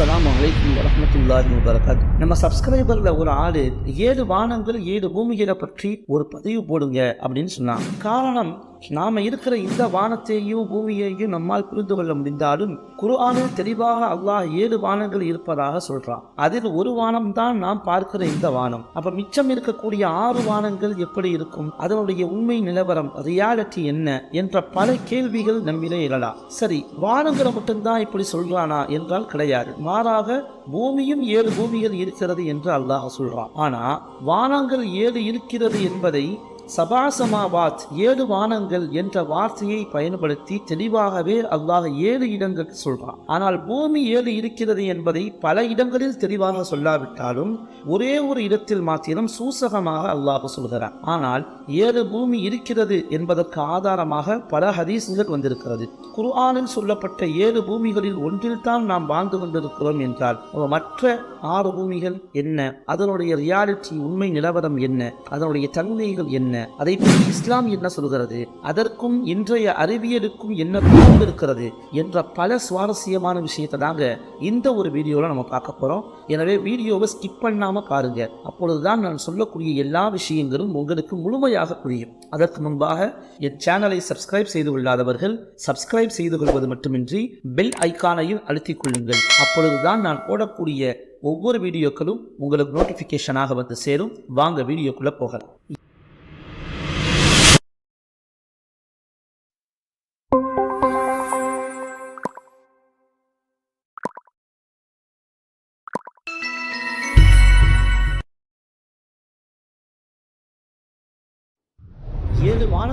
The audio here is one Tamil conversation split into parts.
அஸ்லாம் வலைக்கம் வரமத்துல்லாஹி வரகாத் நம்ம சப்ஸ்கிரைபர்ல ஒரு ஆடு ஏழு வானங்கள் ஏழு பூமிகளை பற்றி ஒரு பதிவு போடுங்க அப்படின்னு சொன்னான். காரணம் நாம இருக்கிற இந்த வானத்தையும் பூமியையும் நம்மால் புரிந்து கொள்ள முடிந்தாலும் குர்ஆனில் தெளிவாக அல்லாஹ் ஏழு வானங்கள் இருப்பதாக சொல்றான். அதில் ஒரு வானம் தான் நாம் பார்க்கிற இந்த வானம். அப்ப மிச்சம் இருக்கக்கூடிய ஆறு வானங்கள் எப்படி இருக்கும்? அதனுடைய உண்மை நிலவரம் ரியாலிட்டி என்ன? என்ற பல கேள்விகள் நம்மிலே எழலாம். சரி வானங்களை மட்டும்தான் இப்படி சொல்றானா என்றால் கிடையாது. மாறாக பூமியும் ஏழு பூமிகள் இருக்கிறது என்று அல்லாஹ் சொல்றான். ஆனா வானங்கள் ஏழு இருக்கிறது என்பதை சபாசமாவாத் ஏழு வானங்கள் என்ற வார்த்தையை பயன்படுத்தி தெளிவாகவே அல்லாஹ் ஏழு இடங்கள் சொல்றான். ஆனால் பூமி ஏழு இருக்கிறது என்பதை பல இடங்களில் தெளிவாக சொல்லாவிட்டாலும் ஒரே ஒரு இடத்தில் மாத்திரம் சூசகமாக அல்லாஹ் சொல்கிறான். ஆனால் ஏழு பூமி இருக்கிறது என்பதற்கு ஆதாரமாக பல ஹதீசுகள் வந்திருக்கிறது. குர்ஆனில் சொல்லப்பட்ட ஏழு பூமிகளில் ஒன்றில்தான் நாம் வாழ்ந்து கொண்டிருக்கிறோம் என்றால் மற்ற ஆறு பூமிகள் என்ன? அதனுடைய ரியாலிட்டி உண்மை நிலவரம் என்ன? அதனுடைய தன்மைகள் என்ன? அதை பற்றி இஸ்லாம் என்ன சொல்கிறது? அதற்கும் இன்றைய அறிவியலுக்கும் என்ன தொடர்பு இருக்கிறது? என்ற பல சுவாரஸ்யமான விஷயத்தை தாங்க இந்த ஒரு வீடியோவில் நம்ம பார்க்க போகிறோம் எனவே வீடியோவை ஸ்கிப் பண்ணாமல் பாருங்க. அப்பொழுதுதான் நான் சொல்லக்கூடிய எல்லா விஷயங்களும் உங்களுக்கு முழுமையாக புரியும். அதற்கு முன்பாக என் சேனலை சப்ஸ்கிரைப் செய்து கொள்ளாதவர்கள் சப்ஸ்கிரைப் செய்து கொள்வது மட்டுமின்றி பெல் ஐக்கானையும் அழுத்திக் கொள்ளுங்கள். அப்பொழுதுதான் நான் போடக்கூடிய ஒவ்வொரு வீடியோக்களும் உங்களுக்கு நோட்டிஃபிகேஷனாக வந்து சேரும். வாங்க வீடியோக்குள்ளே போகலாம்.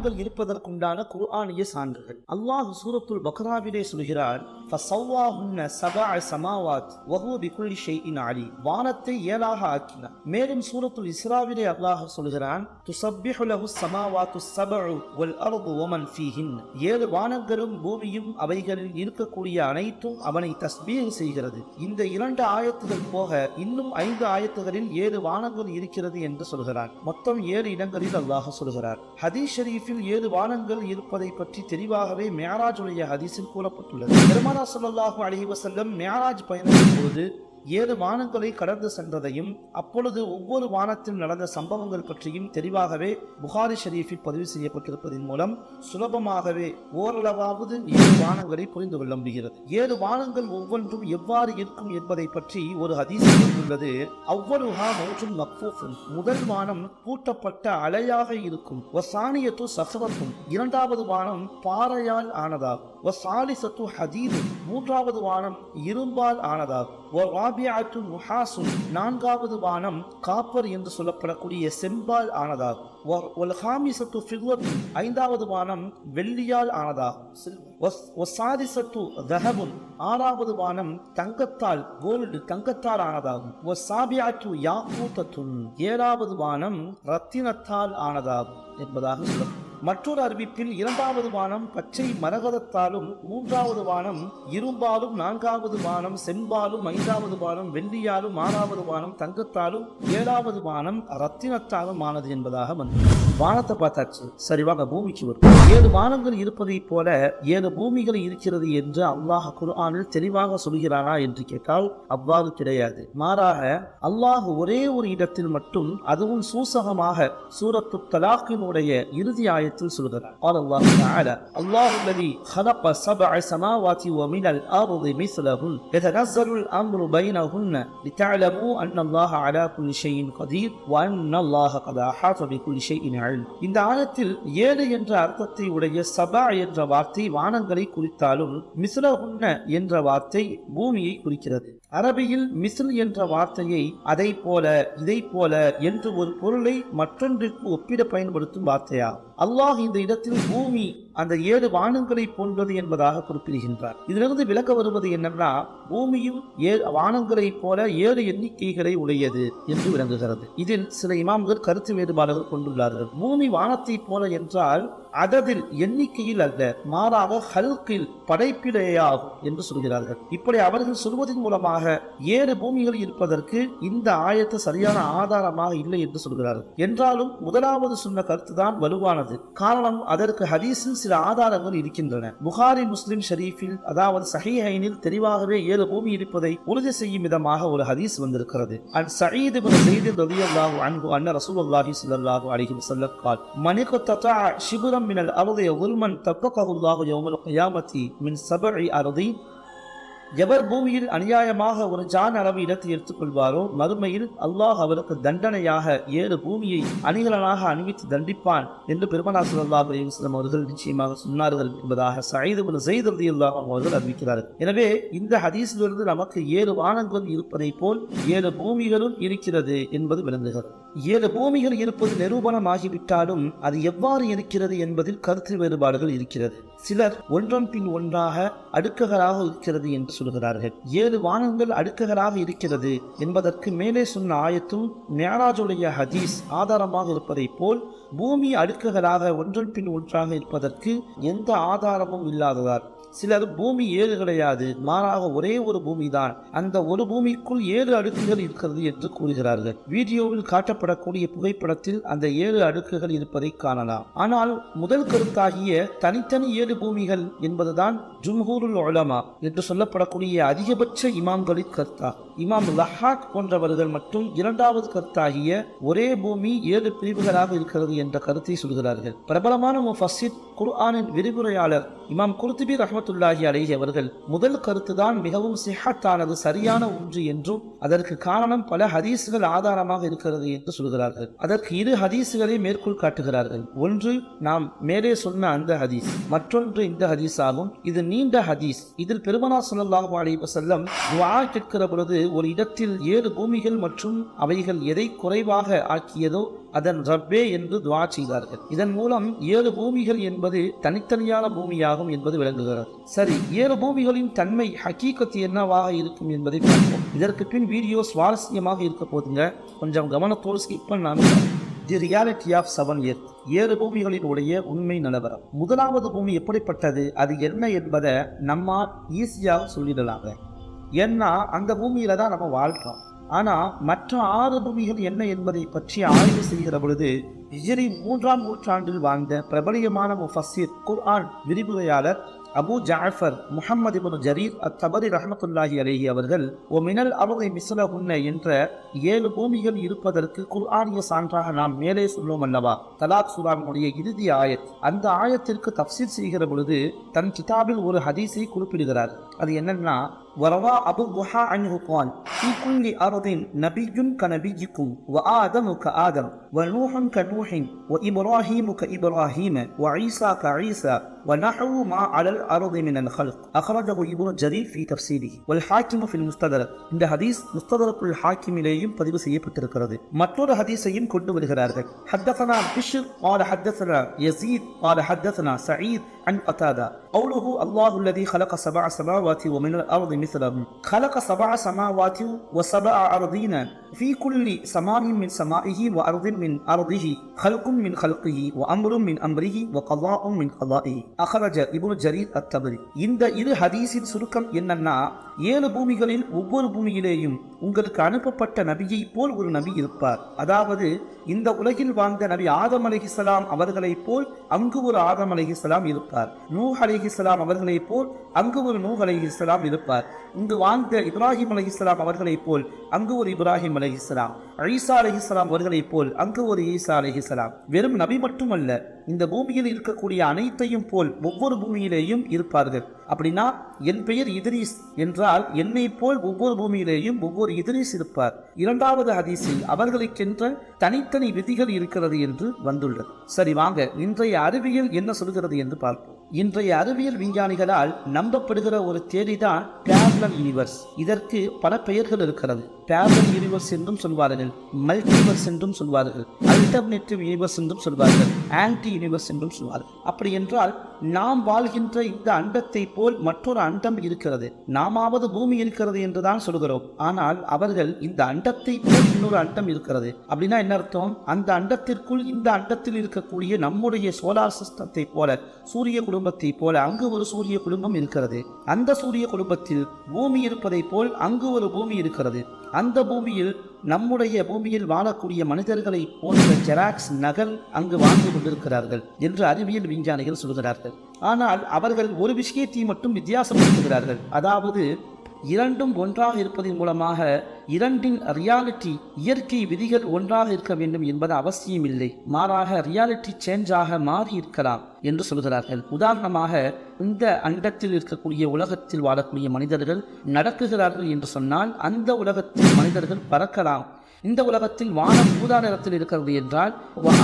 நாங்கள் இருப்பதற்குண்டான குர்ஆனிய சான்றுகள். அல்லாஹ் சூரத்துல் பக்ராவிலே சொல்கிறான் வானத்தை ஏழாக ஆக்கினார். மேலும் சூரத்துல் இஸ்ராவிலே அல்லாஹ் சொல்கிறான் ஏழு வானங்களும் பூமியும் அவைகளில் இருக்கக்கூடிய அனைத்தும் அவனை தஸ்பீஹ் செய்கிறது. இந்த இரண்டு ஆயத்துகள் போக இன்னும் ஐந்து ஆயத்துகளில் ஏழு வானங்கள் இருக்கிறது என்று சொல்கிறான். மொத்தம் ஏழு இடங்களில் அல்லாஹ் சொல்கிறார் ஹதீஷ் ஹதீஸ் ஷரீஃபில் ஏழு வானங்கள் இருப்பதை பற்றி தெளிவாகவே மேராஜுடைய ஹதீஸில் கூறப்பட்டுள்ளது. பெருமானா சொல்லாஹு அலைஹி வசல்லம் மேராஜ் பயணத்தின் போது ஏழு வானங்களை கடந்து சென்றதையும் அப்பொழுது ஒவ்வொரு வானத்தில் நடந்த சம்பவங்கள் பற்றியும் தெளிவாகவே புகாரி ஷரீஃபில் பதிவு செய்யப்பட்டிருப்பதன் மூலம் சுலபமாகவே ஓரளவாவது ஏழு வானங்களை புரிந்து கொள்ள முடிகிறது. ஏழு வானங்கள் ஒவ்வொன்றும் எவ்வாறு இருக்கும் என்பதை பற்றி ஒரு ஹதீஸ் உள்ளது. அவ்வளவுஹா மௌற்றும் மக்ஃபூஃபும் முதல் வானம் பூட்டப்பட்ட அலையாக இருக்கும். வசானியத்து சசவத்தும் இரண்டாவது வானம் பாறையால் ஆனதாகும். வசாலிசத்து ஹதீது மூன்றாவது வானம் இரும்பால் ஆனதாகும். முஹாசும் முஹாசுன் நான்காவது வானம் காப்பர் என்று சொல்லப்படக்கூடிய செம்பால் ஆனதாகும். ஐந்தாவது வானம் வெள்ளியால் ஆனதாகும். ஆறாவது வானம் தங்கத்தால் கோல்டு தங்கத்தால் ஆனதாகும். ஏழாவது வானம் ரத்தினத்தால் ஆனதாகும் என்பதாக சொல்லப்படும். மற்றொரு அறிவிப்பில் இரண்டாவது வானம் பச்சை மரகதத்தாலும் மூன்றாவது வானம் இரும்பாலும் நான்காவது வானம் செம்பாலும் ஐந்தாவது வானம் வெள்ளியாலும் ஆறாவது வானம் தங்கத்தாலும் ஏழாவது வானம் ரத்தினத்தாலும் ஆனது என்பதாக வந்து வானத்தை பார்த்தாச்சு. சரி பூமிக்கு வரும் ஏழு வானங்கள் இருப்பதைப் போல ஏழு பூமிகள் இருக்கிறது என்று அல்லாஹ் குர்ஆனில் தெளிவாக சொல்கிறாரா என்று கேட்டால் அவ்வாறு கிடையாது. மாறாக அல்லாஹ் ஒரே ஒரு இடத்தில் மட்டும் அதுவும் சூசகமாக சூரத்து தலாக்கினுடைய இறுதி ஆய ஆயத்தில் சொல்கிறார் قال الله تعالى الله الذي خلق سبع سماوات ومن الأرض مثلهن يتنزل الأمر بينهن لتعلموا أن الله على كل شيء قدير وأن الله قد أحاط بكل شيء علم இந்த ஆயத்தில் ஏழு என்ற அர்த்தத்தை உடைய சபா என்ற வார்த்தை வானங்களை குறித்தாலும் மிஸ்லஹுன்ன என்ற வார்த்தை பூமியை குறிக்கிறது அரபியில் மிசில் என்ற வார்த்தையை அதை போல இதை போல என்று ஒரு பொருளை மற்றொன்றிற்கு ஒப்பிட பயன்படுத்தும் வார்த்தையா? அல்லாஹ் இந்த இடத்தில் பூமி அந்த ஏழு வானங்களை போன்றது என்பதாக குறிப்பிடுகின்றார். இதிலிருந்து விளக்க வருவது என்னன்னா பூமியும் வானங்களைப் போல ஏழு எண்ணிக்கைகளை உடையது என்று விளங்குகிறது. இதில் சில இமாம்கள் கருத்து வேறுபாடுகள் கொண்டுள்ளார்கள். பூமி வானத்தைப் போல என்றால் அததில் எண்ணிக்கையில் அல்ல மாறாக ஹல்கில் படைப்பிலேயாகும் என்று சொல்கிறார்கள். இப்படி அவர்கள் சொல்வதன் மூலமாக ஏழு பூமிகள் இருப்பதற்கு இந்த ஆயத்து சரியான ஆதாரமாக இல்லை என்று சொல்கிறார்கள். என்றாலும் முதலாவது சொன்ன கருத்து தான் வலுவானது. காரணம் அதற்கு ஹதீஸில் சில ஆதாரங்கள் இருக்கின்றன புகாரி முஸ்லிம் ஷரீஃபில் அதாவது சஹீஹைனில் தெளிவாகவே ஏழு பூமி இருப்பதை உறுதி செய்யும் விதமாக ஒரு ஹதீஸ் வந்திருக்கிறது அன் சயீத் இப்னு ஸைத் ரலியல்லாஹு அன்ஹு அன்ன ரசூலுல்லாஹி ஸல்லல்லாஹு அலைஹி வஸல்லம் قال من اقتطع شبرا من الارض ظلما طبقه الله يوم القيامه من سبع ارضين எவர் பூமியில் அநியாயமாக ஒரு ஜான் அளவு இடத்தை எடுத்துக்கொள்வாரோ மறுமையில் அல்லாஹ் அவருக்கு தண்டனையாக ஏழு பூமியை அணிகலனாக அணிவித்து தண்டிப்பான் என்று பெருமனா சுல்லாஹ் அலிவஸ்லம் அவர்கள் நிச்சயமாக சொன்னார்கள் என்பதாக சைது செய்தி அல்லாஹ் அவர்கள் அறிவிக்கிறார்கள். எனவே இந்த ஹதீஸிலிருந்து நமக்கு ஏழு வானங்கள் இருப்பதை போல் ஏழு பூமிகளும் இருக்கிறது என்பது விளங்குகிறது. ஏழு பூமிகள் இருப்பது நிரூபணமாகிவிட்டாலும் அது எவ்வாறு இருக்கிறது என்பதில் கருத்து வேறுபாடுகள் இருக்கிறது. சிலர் ஒன்றன் பின் ஒன்றாக அடுக்குகளாக இருக்கிறது என்று சொல்கிறார்கள். ஏழு வானங்கள் அடுக்குகளாக இருக்கிறது என்பதற்கு மேலே சொன்ன ஆயத்தும் மேராஜுடைய ஹதீஸ் ஆதாரமாக இருப்பதைப் போல் பூமி அடுக்குகளாக ஒன்றன் பின் ஒன்றாக இருப்பதற்கு எந்த ஆதாரமும் இல்லாததால். சிலர் பூமி ஏழு கிடையாது மாறாக ஒரே ஒரு பூமி தான் அந்த ஒரு பூமிக்குள் ஏழு அடுக்குகள் இருக்கிறது என்று கூறுகிறார்கள். வீடியோவில் காட்டப்படக்கூடிய புகைப்படத்தில் அந்த ஏழு அடுக்குகள் இருப்பதை காணலாம். ஆனால் முதல் கருத்தாகிய தனித்தனி ஏழு பூமிகள் என்பதுதான் ஜும்ஹூருல் ஒலமா என்று சொல்லப்படக்கூடிய அதிகபட்ச இமாம்களின் கருத்தா. இமாம் லஹாக் போன்றவர்கள் மற்றும் இரண்டாவது கருத்தாகிய ஒரே பூமி ஏழு பிரிவுகளாக இருக்கிறது என்ற கருத்தை சொல்கிறார்கள். பிரபலமான முஃபசித் குர்ஆனின் விரிவுரையாளர் இமாம் குர்திபி ரஹமத்துல்லாஹி அலேஹி அவர்கள் முதல் கருத்துதான் மிகவும் சிஹத்தானது சரியான ஒன்று என்றும் அதற்கு காரணம் பல ஹதீஸுகள் ஆதாரமாக இருக்கிறது என்று சொல்கிறார்கள். அதற்கு இரு ஹதீஸுகளை மேற்கோள் காட்டுகிறார்கள். ஒன்று நாம் மேலே சொன்ன அந்த ஹதீஸ் மற்றொன்று இந்த ஹதீஸ் ஆகும். இது நீண்ட ஹதீஸ். இதில் பெருமனா சொல்லல்லாஹு அலி வசல்லம் துவா கேட்கிற பொழுது ஒரு இடத்தில் ஏழு பூமிகள் மற்றும் அவைகள் எதை குறைவாக ஆக்கியதோ அதன் ரப்பே என்று துவா செய்தார்கள். இதன் மூலம் ஏழு பூமிகள் என்பது தனித்தனியான பூமியாகும் என்பது விளங்குகிறது. சரி ஏழு பூமிகளின் தன்மை ஹக்கீக்கத்து என்னவாக இருக்கும் என்பதை பார்ப்போம். இதற்கு பின் வீடியோ சுவாரஸ்யமாக இருக்க போதுங்க. கொஞ்சம் கவனத்தோடு ஸ்கிப் பண்ணாமல் the reality of seven earth ஏழு பூமிகளினுடைய உண்மை நிலவரம். முதலாவது பூமி எப்படிப்பட்டது? அது என்ன என்பதை நம்மால் ஈஸியாக சொல்லிடலாங்க. ஏன்னா அந்த பூமியில தான் நம்ம வாழ்றோம். ஆனால் மற்ற ஆறு பூமிகள் என்ன என்பதை பற்றி ஆய்வு செய்கிற பொழுது ஹிஜரி மூன்றாம் நூற்றாண்டில் வாழ்ந்த பிரபலியமான முஃபசீர் குர்ஆன் விரிவுரையாளர் அபு ஜாஃபர் முஹம்மது இப்னு ஜரீர் அத்தபரி ரஹமத்துல்லாஹி அலேஹி அவர்கள் ஓ மினல் அருளை மிஸ்லஹுன்ன என்ற ஏழு பூமிகள் இருப்பதற்கு குர்ஆனிய சான்றாக நாம் மேலே சொல்லும் அல்லவா? தலாக் சூராவினுடைய இறுதி ஆயத். அந்த ஆயத்திற்கு தப்சீர் செய்கிற பொழுது தன் கிதாபில் ஒரு ஹதீஸை குறிப்பிடுகிறார். அது என்னன்னா وروى أبو الضحى عنه قال في كل أرض نبي كنبيكم وآدم كآدم ونوح كنوح وإبراهيم كإبراهيم وعيسى كعيسى ونحو ما على الأرض من الخلق أخرجه ابن جرير في تفسيره والحاكم في المستدرك இந்த ஹதீஸ் முஸ்ததரக்குல் ஹாக்கிமிலேயும் பதிவு செய்யப்பட்டிருக்கிறது மற்றொரு ஹதீஸையும் கொண்டு வருகிறார்கள் حدثنا بشر قال حدثنا يزيد قال حدثنا سعيد عن قتادة قوله الله الذي خلق سبع سماوات ومن الأرض مثلهم خلق سبع سماوات وسبع أرضين في كل سماء من سمائه وأرض من أرضه خلق من خلقه وأمر من أمره وقضاء من قضائه أخرج ابن جرير التبري இந்த இரு ஹதீஸின் சுருக்கம் என்னன்னா ஏழு பூமிகளில் ஒவ்வொரு பூமியிலேயும் உங்களுக்கு அனுப்பப்பட்ட நபியை போல் ஒரு நபி இருப்பார் அதாவது இந்த உலகில் வாழ்ந்த நபி ஆதம் அலிஹிசலாம் அவர்களைப் போல் அங்கு ஒரு ஆதம் அலிஹிசலாம் இருப்பார் நூஹ் அலிஹிசலாம் அவர்களைப் போல் அங்கு ஒரு நூஹ் அலிஹிசலாம் இருப்பார் இங்கு வாழ்ந்த இப்ராஹிம் அலிஹிஸ்லாம் அவர்களைப் போல் அங்கு ஒரு இப்ராஹிம் அலிஹிஸ்லாம் ஈசா அலிஹிஸ்லாம் அவர்களைப் போல் அங்கு ஒரு ஈசா அலிஹிஸ்லாம் வெறும் நபி மட்டுமல்ல இந்த பூமியில் இருக்கக்கூடிய அனைத்தையும் போல் ஒவ்வொரு பூமியிலேயும் இருப்பார்கள். அப்படின்னா என் பெயர் இத்ரீஸ் என்றால் என்னை போல் ஒவ்வொரு பூமியிலேயும் ஒவ்வொரு இத்ரீஸ் இருப்பார். இரண்டாவது ஹதீஸில் அவர்களுக்கென்ற தனித்தனி விதிகள் இருக்கிறது என்று வந்துள்ளது. சரி வாங்க இன்றைய அறிவியல் என்ன சொல்கிறது என்று பார்ப்போம். இன்றைய அறிவியல் விஞ்ஞானிகளால் நம்பப்படுகிற ஒரு தேதி தான் பேரலல் யூனிவர்ஸ் இதற்கு பல பெயர்கள் இருக்கிறது. பேரலல் யூனிவர்ஸ் என்றும் சொல்வார்கள். மல்டிவர்ஸ் என்றும் சொல்வார்கள். அல்டர்னேட்டிவ் யூனிவர்ஸ் என்றும் சொல்வார்கள். ஆன்டி யூனிவர்ஸ் என்றும் சொல்வார்கள். அப்படி என்றால் நாம் வாழ்கின்ற இந்த அண்டத்தை போல் மற்றொரு அண்டம் இருக்கிறது. நாமாவது பூமி இருக்கிறது என்றுதான் சொல்கிறோம். ஆனால் அவர்கள் இந்த அண்டத்தை போல் இன்னொரு அண்டம் இருக்கிறது. அப்படின்னா என்ன அர்த்தம்? அந்த அண்டத்திற்குள் இந்த அண்டத்தில் இருக்கக்கூடிய நம்முடைய சோலார் சிஸ்டத்தை போல சூரிய குடும்பத்தை போல அங்கு ஒரு சூரிய குடும்பம் இருக்கிறது. அந்த சூரிய குடும்பத்தில் பூமி இருப்பதை போல் அங்கு ஒரு பூமி இருக்கிறது. அந்த பூமியில் நம்முடைய பூமியில் வாழக்கூடிய மனிதர்களை போன்ற ஜெராக்ஸ் நகல் அங்கு வாழ்ந்து கொண்டிருக்கிறார்கள் என்று அறிவியல் விஞ்ஞானிகள் சொல்கிறார்கள். ஆனால் அவர்கள் ஒரு விஷயத்தை மட்டும் வித்தியாசப்படுத்துகிறார்கள். அதாவது இரண்டும் ஒன்றாக இருப்பதன் மூலமாக இரண்டின் ரியாலிட்டி இயற்கை விதிகள் ஒன்றாக இருக்க வேண்டும் என்பது அவசியம் இல்லை மாறாக ரியாலிட்டி சேஞ்சாக மாறி இருக்கலாம் என்று சொல்கிறார்கள். உதாரணமாக இந்த அண்டத்தில் இருக்கக்கூடிய உலகத்தில் வாழக்கூடிய மனிதர்கள் நடக்குகிறார்கள் என்று சொன்னால் அந்த உலகத்தில் மனிதர்கள் பறக்கலாம். இந்த உலகத்தில் வானம் ஊதா நிறத்தில் இருக்கிறது என்றால்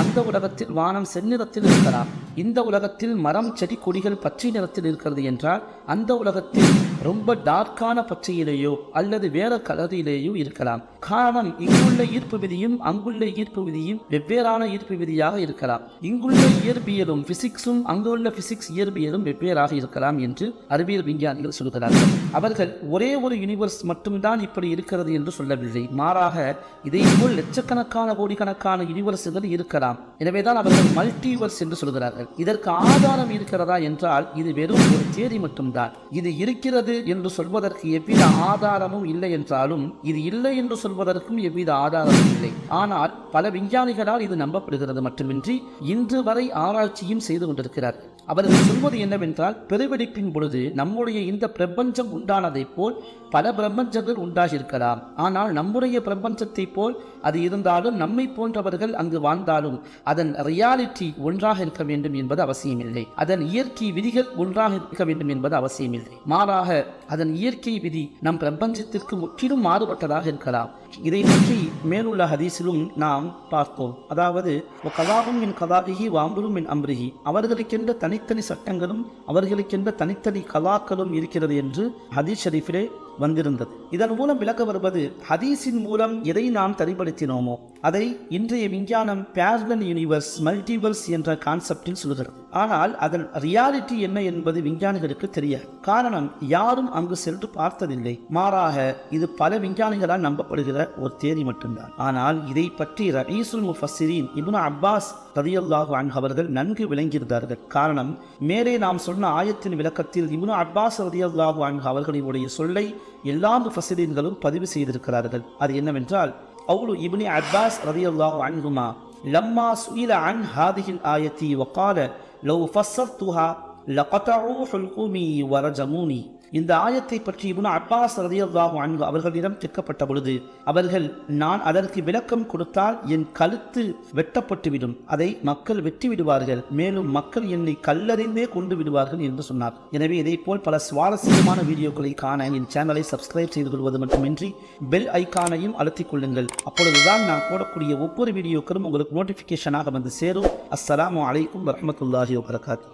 அந்த உலகத்தில் வானம் செந்நிறத்தில் இருக்கலாம். இந்த உலகத்தில் மரம் செடி கொடிகள் பச்சை நிறத்தில் இருக்கிறது என்றால் அந்த உலகத்தில் ரொம்ப டார்க்கான பச்சையிலேயோ அல்லது வேற கலரிலேயோ இருக்கலாம். காரணம் இங்குள்ள ஈர்ப்பு விதியும் அங்குள்ள ஈர்ப்பு விதியும் வெவ்வேறான ஈர்ப்பு விதியாக இருக்கலாம். இங்குள்ள இயற்பியலும் பிசிக்ஸும் அங்குள்ள பிசிக்ஸ் இயற்பியலும் வெவ்வேறாக இருக்கலாம் என்று அறிவியல் விஞ்ஞானிகள் சொல்கிறார்கள். அவர்கள் ஒரே ஒரு யூனிவர்ஸ் மட்டும்தான் இப்படி இருக்கிறது என்று சொல்லவில்லை. மாறாக இதேபோல் லட்சக்கணக்கான கோடிக்கணக்கான யூனிவர்ஸ்கள் இருக்கலாம். எனவேதான் அவர்கள் மல்டிவர்ஸ் என்று சொல்கிறார்கள். இதற்கு ஆதாரம் இருக்கிறதா என்றால் இது வெறும் ஒரு தேதி மட்டும்தான். இது இருக்கிறது என்று சொல்வதற்கு எவ்வித ஆதாரமும் இல்லை என்றாலும் இது இல்லை என்று சொல்வதற்கும் எவ்வித ஆதாரமும் இல்லை. ஆனால் பல விஞ்ஞானிகளால் இது நம்பப்படுகிறது மட்டுமின்றி இன்று வரை ஆராய்ச்சியும் செய்து கொண்டிருக்கிறார். அவர்கள் சொல்வது என்னவென்றால் பெருவெடிப்பின் பொழுது நம்முடைய இந்த பிரபஞ்சம் உண்டானதைப் போல் பல பிரபஞ்சங்கள் உண்டாகியிருக்கலாம். ஆனால் நம்முடைய பிரபஞ்சத்தைப் போல் அது இருந்தாலும் நம்மை போன்றவர்கள் அங்கு வாழ்ந்தாலும் அதன் ரியாலிட்டி ஒன்றாக இருக்க வேண்டும் என்பது அவசியமில்லை. அதன் இயற்கை விதிகள் ஒன்றாக இருக்க வேண்டும் என்பது அவசியமில்லை. மாறாக அதன் இயற்கை விதி நம் பிரபஞ்சத்திற்கு முற்றிலும் மாறுபட்டதாக இருக்கலாம். இதை பற்றி மேலுள்ள ஹதீஸிலும் நாம் பார்த்தோம் அதாவது கதாவும் என் கதாகிஹி வாம்புரும் என் அம்ருகி அவர்களுக்கென்ற தனித்தனி சட்டங்களும் அவர்களுக்கென்ற தனித்தனி கலாக்களும் இருக்கிறது என்று ஹதீஸ் ஷரீஃபிலே வந்திருந்தது. இதன் மூலம் விளக்க வருவது ஹதீஸின் மூலம் எதை நாம் தரிப்படுத்தினோமோ அதை இன்றைய விஞ்ஞானம் பேரலல் யூனிவர்ஸ் மல்டிவர்ஸ் என்ற கான்செப்டில் சொல்கிறது ஆனால் அதன் ரியாலிட்டி என்ன என்பது விஞ்ஞானிகளுக்கு தெரியாது. காரணம் யாரும் அங்கு சென்று பார்த்ததில்லை. மாறாக இது பல விஞ்ஞானிகளால் நம்பப்படுகிற ஒரு தேதி மட்டும்தான். ஆனால் இதை பற்றி ரஈசுல் முஃபஸ்ஸிரீன் இப்னு அப்பாஸ் ரதியுல்லாஹு அன்ஹு அவர்கள் நன்கு விளங்கியிருந்தார்கள். காரணம் மேலே நாம் சொன்ன ஆயத்தின் விளக்கத்தில் இப்னு அப்பாஸ் ரதியுல்லாஹு அன்ஹு அவர்களுடைய சொல்லை எல்லா முஃபசிரீன்களும் பதிவு செய்திருக்கிறார்கள் அது என்னவென்றால் அவுலு இப்னி அப்பாஸ் ரதி அல்லாஹு அன்குமா லம்மா சுயில அன் ஹாதிஹில் ஆயத்தி வக்கால லவ் ஃபஸ்ஸர்துஹா லகதஊ ஹுல்குமி வரஜமூனி இந்த ஆயத்தை பற்றி இபுன அப்பாஸ் ரதியல்லாஹு அன்பு அவர்களிடம் கேட்கப்பட்ட பொழுது அவர்கள் நான் அதற்கு விளக்கம் கொடுத்தால் என் கழுத்து வெட்டப்பட்டுவிடும். அதை மக்கள் வெட்டி விடுவார்கள் மேலும் மக்கள் என்னை கல்லறிந்தே கொண்டு விடுவார்கள் என்று சொன்னார். எனவே இதே போல் பல சுவாரஸ்யமான வீடியோக்களை காண என் சேனலை சப்ஸ்கிரைப் செய்து கொள்வது மட்டுமின்றி பெல் ஐக்கானையும் அழுத்திக் கொள்ளுங்கள். அப்பொழுதுதான் நான் போடக்கூடிய ஒவ்வொரு வீடியோக்களும் உங்களுக்கு நோட்டிஃபிகேஷனாக வந்து சேரும். அஸ்லாம் அலைக்கும் வரமத்துல்லாஹி வரகாத்து